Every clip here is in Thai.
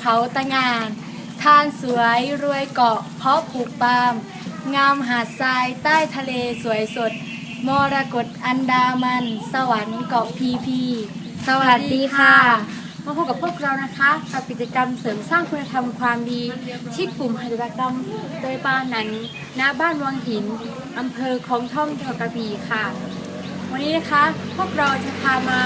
เขาตะงาน ท่านสวยรวยเกาะ เพราะปลูกปาล์มงามหาดทรายใต้ทะเลสวยสด มรกตอันดามัน สวรรค์เกาะพีพี สวัสดีค่ะ มาพบกับพวกเรานะคะกับกิจกรรมเสริมสร้างคุณธรรมความดี ที่กลุ่มไฮดรกรรมโดยปานันณบ้านวังหินอำเภอคลองท่อมจังหวัดกระบี่ค่ะ วันนี้นะคะพวกเราจะพามา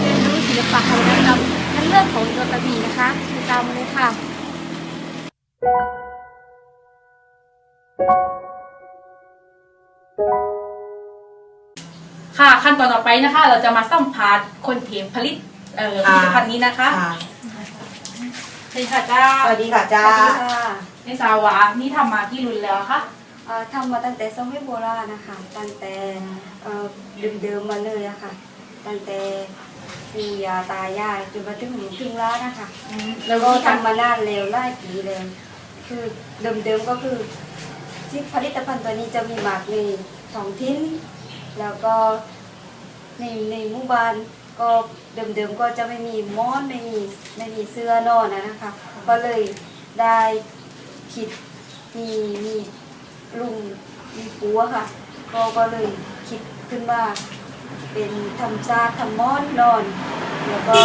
เรียนรู้ศิลปะหัตถกรรมในเรื่องของจังหวัดกระบี่นะคะ ติดตามมาเลยค่ะ ค่ะขั้นตอนต่อไปนะคะ เราจะมาสัมภาษณ์คนเถียงผลิตเอ่อผค่ะลิตภัณฑ์นี้นะคะค่ะใช่ค่ะจ้าสวัสดีค่ะจ้าสวัสดีค่ะในสาวานี่ทำมากี่รุ่นแล้วคะเอ่อทำมาตั้งแต่สมัยโบราณนะคะตั้งแต่เอ่อเดิมๆมาเลยอะค่ะตั้งแต่ ปู่ย่าตายายจนมาถึงหนูถึงร้านนะคะแล้วก็ก็ททำมานานแล้วหลายปีเลยคือเดิมๆก็คือที่ผลิตภัณฑ์ตัวนี้จะมีหมากในสองทิ้น แล้วก็ในในหมู่บ้านก็เดิมๆก็จะไม่มีม้อนไม่มีไม่มีเสื้อนอนนะนะคะ ก็เลยได้คิดมีมีลุงมีปัวค่ะ ก็ก็เลยคิดขึ้นว่า เป็นทำซากทำม้อนนอน แล้วก็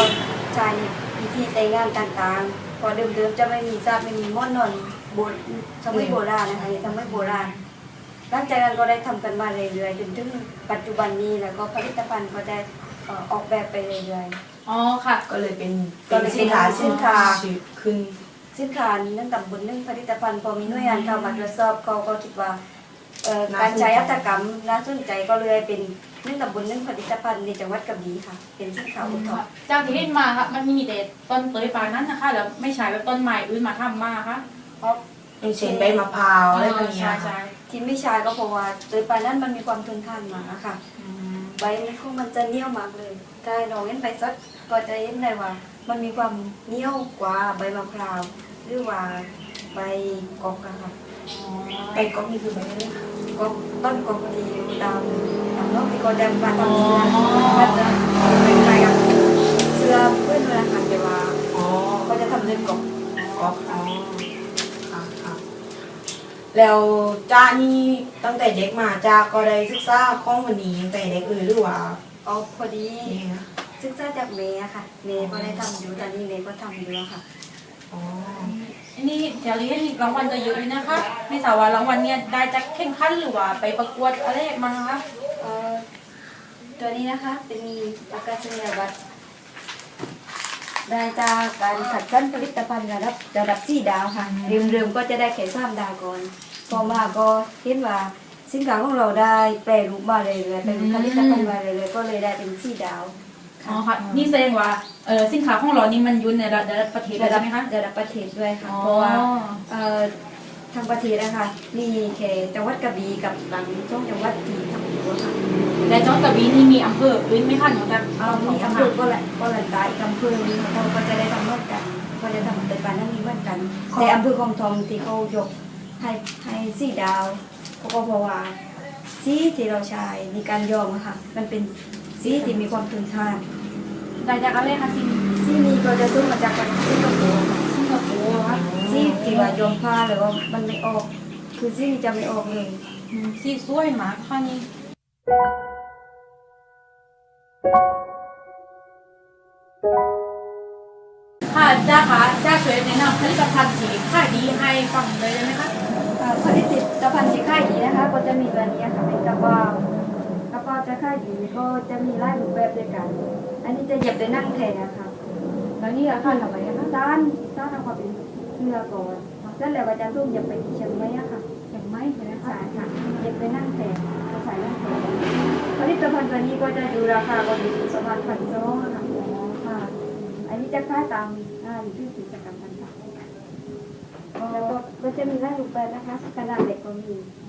ใช้ในพิธีแต่งงานต่างๆเพอเดิมๆจะไม่มีซากไม่มีม้อนนอนโบนสมัยโบราณนะคะสมัยโบราณหลังจากนั้นก็ได้ทำกันมาเรื่อยๆจนถึงปัจจุบันนี้แล้วก็ผลิตภัณฑ์ก็ได้เอ่อออกแบบไปเรื่อยำอ๋อค่ะ ก็เลยเป็นก็เลยเป็นสินค้าชื่อขึ้นๆสินค้านี้นั่นต่ำบนนึ่งผลิตภัณฑ์พอมีหน่วยงานเข้ามาตรวจสอบเขาก็คิดว่า เอ่อการใช้อัตกรรมน่าสนใจก็เลยเป็นนึ่งตำบลนึ่งผลิตภัณฑ์ในจังหวัดกระบี่ค่ะ เป็นสินค้าอุทกจากที่เห็นมาค่ะมันมีแต่ต้นเตยปลานั้นนะคะแล้วไม่ใช่แบบต้นใหม่อื่นมาทำมาค่ะเพราะอย่างเช่นใบมะพร้าวอะไรแบบเนี้ยใช่ใช่ที่ไม่ใช้ก็เพราะว่าโดยปลายนั้นมันมีความทนทานมาค่ะ อืมใบมันคงมันจะเหนียวมากเลยถ้าเราเห็นใบสดก็จะเห็นได้ว่า มันมีความเหนียวกว่าใบมะพร้าวหรือว่าใบกอกอะค่ะ ใบก็มีคือใบอะไรคะกอกต้นกอกที่อยู่ตามตามนอกที่ก็จะมาทำเสื้อมันจะเป็นไปกับเสื้อเพื่อนเวลาค่ะแต่ว่าอ๋อก็จะทำด้วยกอกอ๋ออ๋อค่ะค่ะแล้วจ้านี่ตั้งแต่เด็กมาจ้าก็ได้ศึกษาข้องวันนี้ตั้งแต่เด็กเลยหรือว่าเอพอดีนี่นะศึกษาจากเมย์อะค่ะเมย์ก็ได้ทำอยู่ตอนนี้เมย์ก็ทำอยู่แล้วค่ะอ๋อ นนี้เดี๋ยวนี้รางวัลจะเยอะเลยนะคะในสาวารางวัลเนี่ยได้จากแข่งขันหรือว่าไปประกวดอะไรมาคะเอ่อตัวนี้นะคะเป็นประกาศนียบัตรได้จากการขัดสั้นผลิตภัณฑ์ระดับระดับสี่ดาวค่ะเริ่มๆก็จะได้แค่สามดาวก่อนพอมาก็เห็นว่าสินค้าของเราได้แปรรูปมาเรื่อยๆเป็นผลิตภัณฑ์มาเรื่อยๆก็เลยได้เป็นสี่ดาว อ๋อค่ะนี่แสดงว่าเออสินค้าของเรานี่มันอยุ่ในระดับประเทศแล้วระดัใช่ไหมคะระดับประเทศด้วยค่ะอ๋อเพราะว่าเอ่อทางประเทศนะคะมีแค่จังหวัดกระบี่กับหลังช่องจังหวัดที่ทำอยู่อะค่ะและจังหวัดกระบี่นี่มีอำเภออื่นไหมคะนอกจากเอาสองมีอำอำเภเภออก็แหละก็แหละตายอีกอำเภอนี้เขาก็จะได้ทำเหมือนกันก็จะทำเป็นปานนั้นนี้เหมือนกัน แต่อำเภอคลองทองที่เขายกให้ให้สีดาวเขาก็บอกว่าสีที่เราใช้ในการยอมอะค่ะ มันเป็น สีที่มีความทนทานได้จากอะไรคะสินสีนี้ก็จะซื้อมาจากประเทศสิงคโปร์สิงคโปร์ค่ะสีที่ว่ายอมผ้าหรือว่ามันไม่ออก คือสีนี้จะไม่ออกเลยอืมสีสวยมากค่ะนี่ค่ะจ้าคะจ้าช่วยแนะนำผลิตภัณฑ์ที่ขายดีให้ฟังเลยได้ไหมคะเอ่อผลิตภัณฑ์ที่ขายดีนะคะ ก็จะมีตัวนี้ค่ะเป็นกระเป๋ากระเป๋า จะขายดีก็จะมีหลายรูปแบบด้วยกัน อันนี้จะเย็บด้วยนั่งแทนนะคะแล้วนี่ค่ะทำไปนะคะด้านด้านทำความเป็นเสื้อก่อนเสร็จแล้วก็จะรุ่มเย็บไปที่เชียงใหม่อะค่ะเชียงใหม่ใช่ไหมคะใช่ค่ะเย็บด้วยนั่งแทนก็ใส่นั่งแทนผลิตภัณฑ์ตัวนี้ก็จะดูราคาก็อยู่ประมาณพันสองค่ะค่ะ อันนี้จะขายตามหน้าอยู่ที่กิจกรรมต่างๆแล้วก็ก็จะมีหลายรูปแบบนะคะขนาดเล็กก็มีอ๋อค่ะ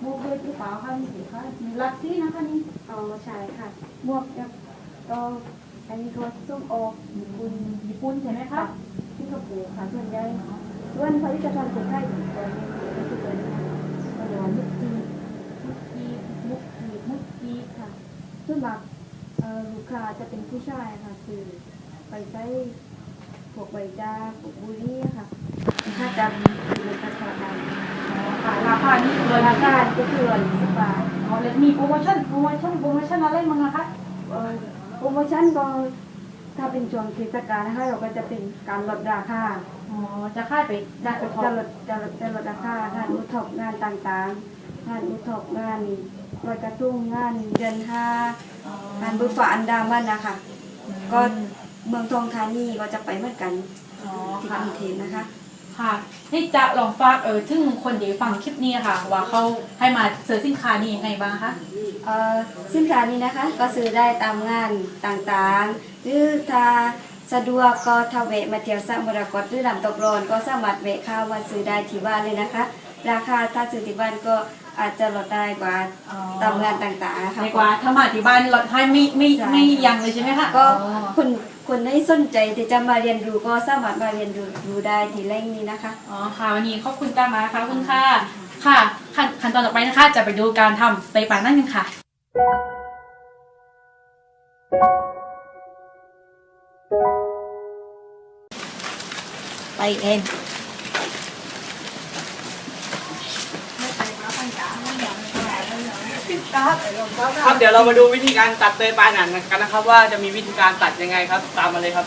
โมเดลที่ขาวค่ะนี่สีค่ะมีลักซี่นะคะนี่เอาใช่ค่ะหมวกก็ก็อันนี้ก็ส้มโอญี่ปุ่นญี่ปุ่นใช่ไหมคะที่กระปูค่ะส่วนใหญ่ส่วนผลิตภัณฑ์คนไทยอีกตัวหนึงก็คือตัวนี้ค่ะก็เรียกว่ามุกจีมุกกีมุกกีมุกกีค่ะส่วนมากเอ่อลูกค้าจะเป็นผู้ชายค่ะคือไปใช้ผวกใบจากพวกบุหรี่ค่ะถ้าจำเป็นราคาได้ ค่ะราคานี่คือราราคาคาก็คือร้อยสิบบาทอ๋อแล้วมีโปรโมชั่นโปรโมชั่นโปรโมชั่นอะไรมั้งอะคะเอ่อโปรโมชั่นก็ถ้าเป็นช่วงเทศกาลนะคะเราก็จะเป็นการลดราคาอ๋อจะค่ายไปได้จะไปพอจะลดจะลดจะลดราคางานอุทกงานต่างๆ งานอุทกงานลอยกระทุ่งงานเดือนห้า งานบุฟาอันดามันนะคะ ก็ เมืองทองธานีก็จะไปเหมือนกันอ๋อที่กค่ะรุงเทพนะคะ ค่ะนี่จะลองฝากเออถึงคนเดี๋ยวฟังคลิปนี้ค่ะ ว่าเขาให้มาเสิร์ชสินค้านี่ยังไงบ้างคะเอ่อสินค้านี้นะคะ ก็ซื้อได้ตามงานต่างๆ หรือถ้าสะดวกก็ถ้าแวะมาเที่ยวสระมรกตหรือลำตกรอนก็สามารถแวะเข้ามาซื้อได้ที่บ้านเลยนะคะ ราคาถ้าซื้อที่บ้านก็อาจจะลดได้กว่าอ๋อตามงานต่างๆนะคะในกว่าถ้ามาที่บ้านเราให้ไม่ไม่ใช่ไม่ยังเลยใช่ไหมคะก็อ๋อ คนคนที่สนใจที่จะมาเรียนรู้ก็สามารถมาเรียนรู้รู้ได้ที่แหล่งนี้นะคะ อ๋อค่ะวันนี้ขอบคุณจ้ามาค่ะขอบคุณค่ะค่ะขั้นขั้นตอนต่อไปนะคะ จะไปดูการทำไตปลานั่นกันค่ะ ไปเอง ครับเดี๋ยวเรามาดูวิธีการตัดเตยปลายหนังกันนะครับ ว่าจะมีวิธีการตัดยังไงครับ ตามมาเลยครับ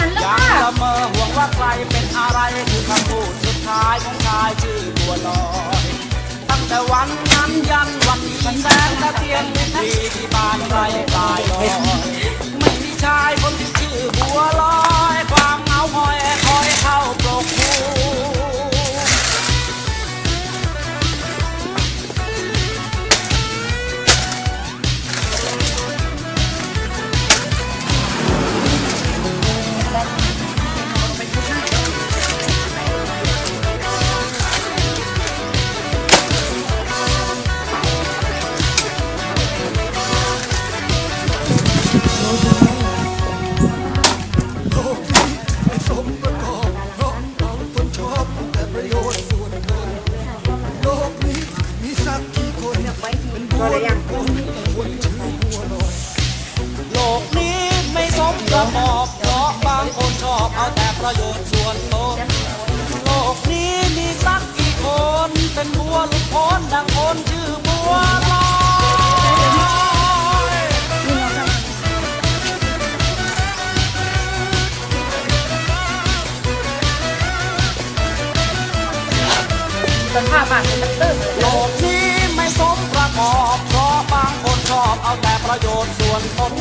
ายของชายชื่อบัวลอย ตั้งแต่วันนั้นยันวันนี้แสงตะเทียนที่บ้านไร สภาพปากเป็นตึ้งโลกนี้ไม่สมประกอบเพราะบางคนชอบเอาแต่ประโยชน์ส่วนตน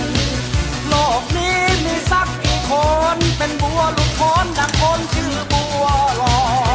โลกนี้มีสักกี่คนเป็นบัวหลุดพ้นดังคนชื่อบัวหลอย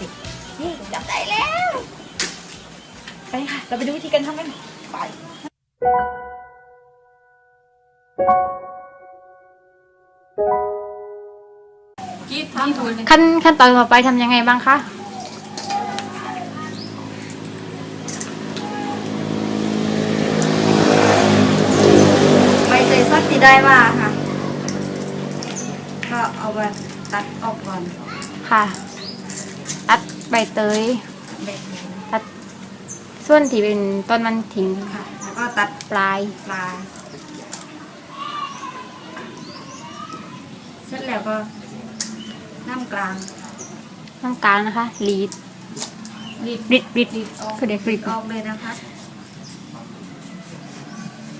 ด้นี่แต่สินี่จับได้แล้ว ไปค่ะ เราไปดูวิธีการทำกันไปขั้นขั้นตอนต่อไปทำยังไงบ้างคะใบเตยซัดที่ได้มาค่ะมาตัดออกก่อนค่ะตัด ใบเตยแบบนี้ตัดส่วนที่เป็นต้นมันทิ้งค่ะ แล้วก็ตัดปลาย ปลายเสร็จแล้วก็น้ำกลางน้ำกลางนะคะรีดรีดรีดรีดรีดคือเด็กรีดออกเลยนะคะ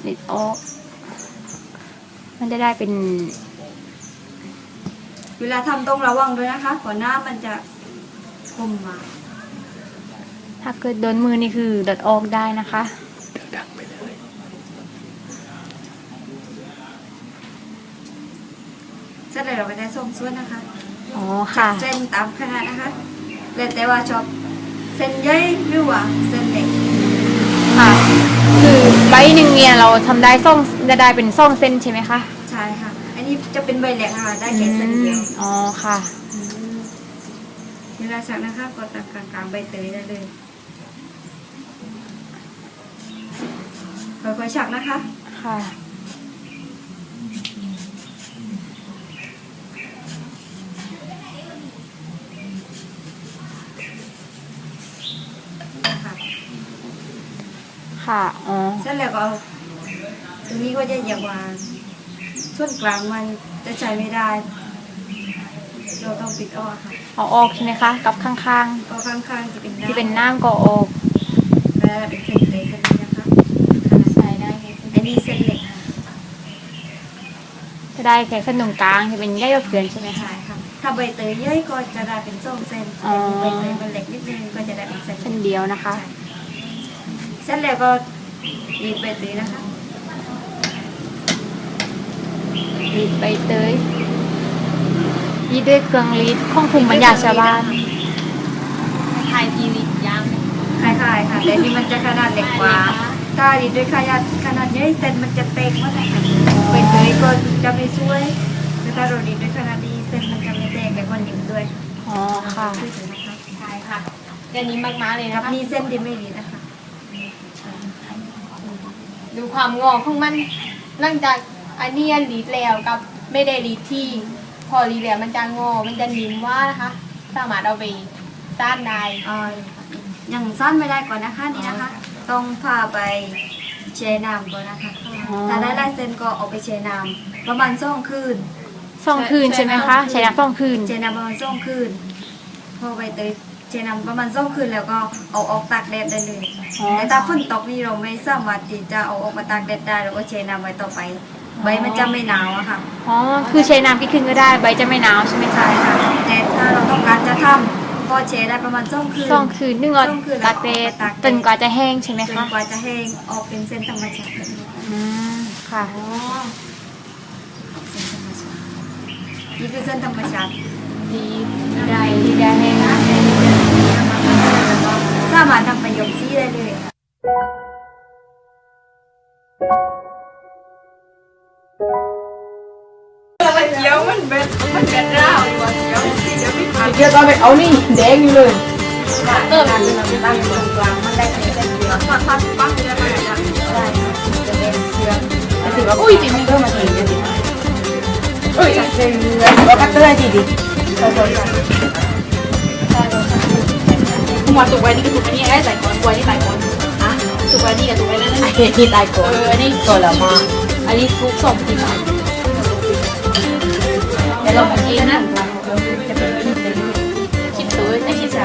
รีดออก มันจะได้เป็น เวลาทำต้องระวังด้วยนะคะก่อนหน้ามันจะ คมมาถ้าเกิดโดนมือนี่คือเดัดออกได้นะคะเสร็จแล้วเราก็ได้ส้มส่วนนะคะอ๋อค่ะ เส้นตามขนาดนะคะแล้วแต่ว่าชอบเส้นใหญ่หรือว่าเส้นเล็กค่ะ คือใบหนึ่งเนี่ยเราทำได้ซ่องจะได้เป็นซ่องเส้นใช่ไหมคะใช่ค่ะ อันนี้จะเป็นใบเล็กค่ะได้แค่เส้นเดียวอืมอ๋อค่ะ เวลาสักนะคะกดตามกลางกลางๆใบเตยได้เลยค่อยๆฉักนะคะค่ะค่ะ ค่ะ อ๋อ เสร็จแล้วก็เอาตรงนี้ก็จะอย่าวางส่วนกลางมันจะใช้ไม่ได้ เราต้องปิดออกค่ะ เอาออกใช่ไหมคะ กับข้างก็ข้างๆจะเป็นๆน้ำที่เป็นน้ำก็ออก แล้วเป็นเส้นเล็กเส้นนี้นะคะใช้ได้อันนี้เส้นเล็กค่ะจะได้แค่เส้นตรงกลางที่เป็นใยกบเกลือนใช่ไหมคะ ใช่ค่ะ ถ้าใบเตยเยอะก็จะได้เป็นส้มเส้นอ๋อ ใบเตยมันเล็กนิดนึงก็จะได้เป็นเส้นเส้นเดียวนะคะ เส้นแล้วก็รีดใบเตยนะคะรีดใบเตย รีดด้วยเครื่องรีดข้องภูมิปัญญาชาวบ้านไทยพีริตย่างคล้ายๆค่ะแต่นี่มันจะขนาดเล็กกว่าถ้ารีดด้วยขนาดขนาดใหญ่เส้นมันจะเต็มมากเลยค่ะใบเตยก็จะไม่สวยแต่ถ้าเรารีดด้วยขนาดนี้เส้นมันจะไม่แตกและก็นิ่มด้วยอ๋อค่ะช่วยถึงนะคะใช่ค่ะเดี๋ยวนี้มากๆเลยครันะบคะนี่เส้นที่ไม่รีดนะคะ ดูความงอของมันหลังจากอันนี้รีดแล้วกับไม่ได้รีดที่ พอรีดแล้วมันจะงอ มันจะนิ่มว่านะคะ สามารถเอาไปซ่านได้อ่ายังสั้นไม่ได้ก่อนนะคะนี่นะคะ ต้องพาไปเชน้ำก่อนนะคะอ๋อถ้าได้ลายเส้นก็เอาไปเชน้ำประมาณสองคืนซ่องคืนใช่ไหมคะใช้น้ำซ่องคืนเชน้ำประมาณสองคืน พอไปเตยเชน้ำประมาณสองคืนแล้วก็เอาออกตากแดดได้เลยอ๋อแต่ถ้าฝนตกนี่เราไม่สามารถที่จะเอาออกมาตากแดดได้เราก็เชน้ำไว้ต่อไป ใบมันจะไม่หนาวอะค่ะอ๋อ คือใช้น้ำกี่คืนก็ได้ ใบจะไม่หนาวใช่ไหมคะใช่ค่ะแต่ถ้าเราต้องการจะทำก็เชได้ประมาณสองคืนซ่องคืนนึ่งเอาซ่องคืนแล้วตากแดดเอาไปตากแดดจนกว่าจะแห้งใช่ไหมจนคะกว่าจะแห้งออกเป็นเส้นธรรมชาติแบบนี้อืมค่ะอ๋อเส้นธรรมชาตินี่คือเส้นธรรมชาติ ดีได้ดีได้แห้งนะสามารถทำประโยชน์ซีได้เลยค่ะ เกี่ยวตอนไปเอานี่แดงอยู่เลยเติมตั้งตรงกลางมันได้เป็นเส้นเดียวปักปักปักได้ไหมได้จะเป็นเชือกแต่ถือว่าอุ้ยจริงเพิ่มมาทีเดียวดิเอ้ยเจ๋งเลยเราคัตเตอร์ให้ทีดิหัวสุกไว้นี่ก็สุกอันนี้ได้ใส่ก่อนหัวนี่ใส่ก่อนอะสุกไว้นี่กับสุกไว้นั่นไอ้ที่ตายก่อนเออนนี้ก่อนละมา อันนี้ทุกสองทีก่อนเดี๋ยวเราของเองนะคิดตัวไม่คิดจ้ะ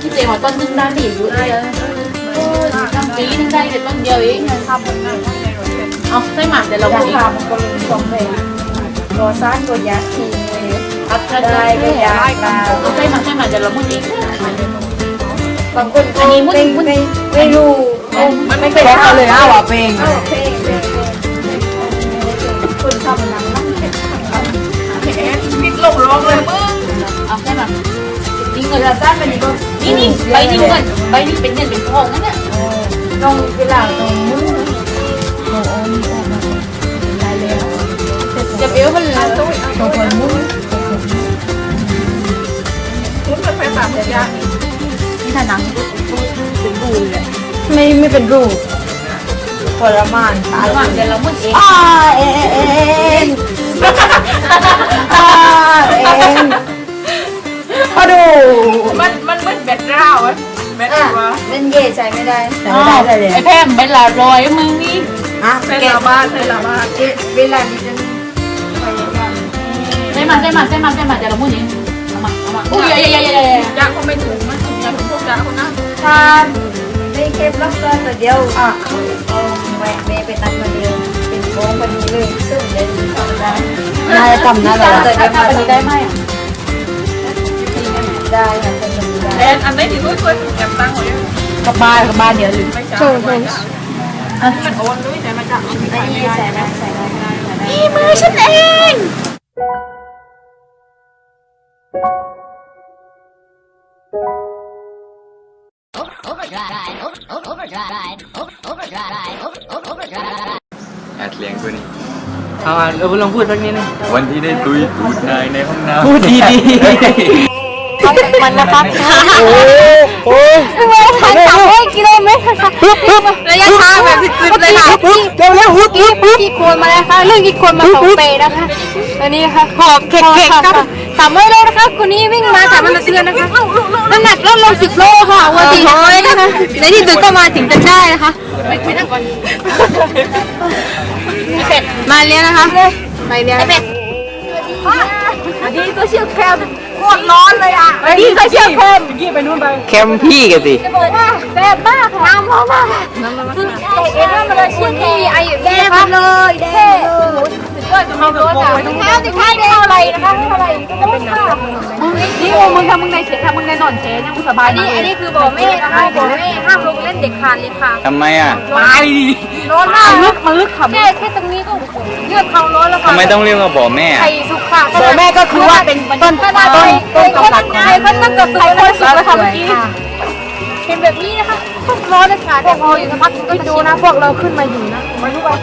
คิดเองว่าต้นนึงได้ดีอยู่เลยทำปีนึงได้แต่ต้นเดียวเองทำเอาใส่หมักเดี๋ยวเราอยากอีกทำก็มีสองเพลงก็ซ่านก็ยักทีอัดกระได้จายก็อยากลาเอาใส่หมักใส่หมักเดี๋ยวเราพูดเองบางคนอันนี้ไม่ไม่ไม่รู้ มันไม่เป็นเอาเลยนะว่าเพลงเพลงเพลงคุณทำหนังนั่งเข็มเอาใส่หมักนี่เงินเวลาสั้นไปนี้ก็นี่นี่ใบนี่เงินใบนี่เป็นเงินเป็นทองนั่นแหละต้องเวลาตรงมุ้งจะเอวมันเลยตรงคนมุ้งนี่ถ้าหนังเป็นบูเลย ไม่ไม่เป็นรูปพทรมานตายระหว่างเดี๋ยวเรามุดเองอ่าเอ็นอ่าเอ็นมาดูมันมันมันเบ็ดร่าวอะเบ็ดอะว่าเล่นเย่ใช้ไม่ได้แต่ไม่ได้เลยเลยไอ้แพมเป็นลารอยมึงนี่อะใส่แกะลาบ้านใส่ลาบ้านเอ๊ะเวลาดิฉันพยายามใส่มาใส่มาใส่มาใส่มาเดี๋ยวเรามุดเองเอามาเอามาอุ้ยเยอะๆๆๆยาเขาไม่ถูกมันยาถูกพวกยาเขานะทาน ได้แค่บล็อกเกอร์ตัวเดียวอะเอาแหวะเมย์ไปตัดมาเดียวเป็นโค้งพอดีเลยซึ่งเล่นทำได้น่าจะทำน่าจะแต่ได้เดี๋ยวถ้ามาวันนี้ได้ไหมอะได้ค่ะเป็นแบบนี้ได้แทนอันไหนที่ช่วยช่วยแอบตั้งไว้กับบ้านกับบ้านเดียวลืมไม่ใช่ช่วยช่วยอันนี้มันโอนด้วยแต่มันจะเอาไปอันขายนี้ไม่ได้ใส่ได้ใส่ได้ใส่ได้นี่มือฉันเอง แอดเลี้ยงตัวนี้เอาอะเราลองพูดสักนิดนึงวันที่ได้ตุยตูดนายในห้องน้ำพูดดีดีมันนะครับโอ้ยสามร้อยกิโลเมตรค่ะระยะทางแบบสิบเลยค่ะที่เร็วเร็วฮึบฮึบฮึบกี่คนมาแล้วคะเรื่องกี่คนมาสองเปนะคะตอนนี้นะคะหอบเข็กเข็กครับสามร้อยโล นะคะคนนี้วิ่งมาสามวันละเดือนนะคะน้ำหนักลดลงสิบโลค่ะวันสี่ร้อยนะคะในที่สุดก็มาถึงจนได้นะคะมาเรียนนะคะไปเรียนอันนี้ก็เชี่ยวแคมโคตรร้อนเลยอะอันนี้ก็เชี่ยวแคมแคมพี่กันสิจะบอกว่าแซ่บมากค่ะน้ำร้อนมากน้ำร้อนมากสุดเอ็นมากเลยชื่อที่ไออยู่แดงเลยแดงเลย สุดยอดกับความร้อนอะเท้าติดท้ายได้เท่าไหร่นะคะเท่าไหร่ก็เป็นค่ะนี่โอมึงทำมึงในเฉยทำมึงในนอนเฉยยังมึงสบายอันนี้อันนี้คือบ่อแม่นะคะบ่อแม่ห้ามลงเล่นเด็กขาดเลยค่ะทำไมอะตายร้อนมากลึกมันลึกขำแค่แค่ตรงนี้ก็เลือดเขาร้อนแล้วค่ะทำไมต้องเรียกว่าบ่อแม่ไข่สุกค่ะบ่อแม่ก็คือว่าเป็นต้นขนาดต้นต้ต้นนกำกำลัลังงไข่คนตั้งกับสุกแล้วสุกแล้วค่ะเมื่อกี้เห็นแบบนี้นะคะร้อนเลยค่ะแต่พออยู่สักพักก็ดูนะพวกเราขึ้นมาอยู่นะมาดูว่า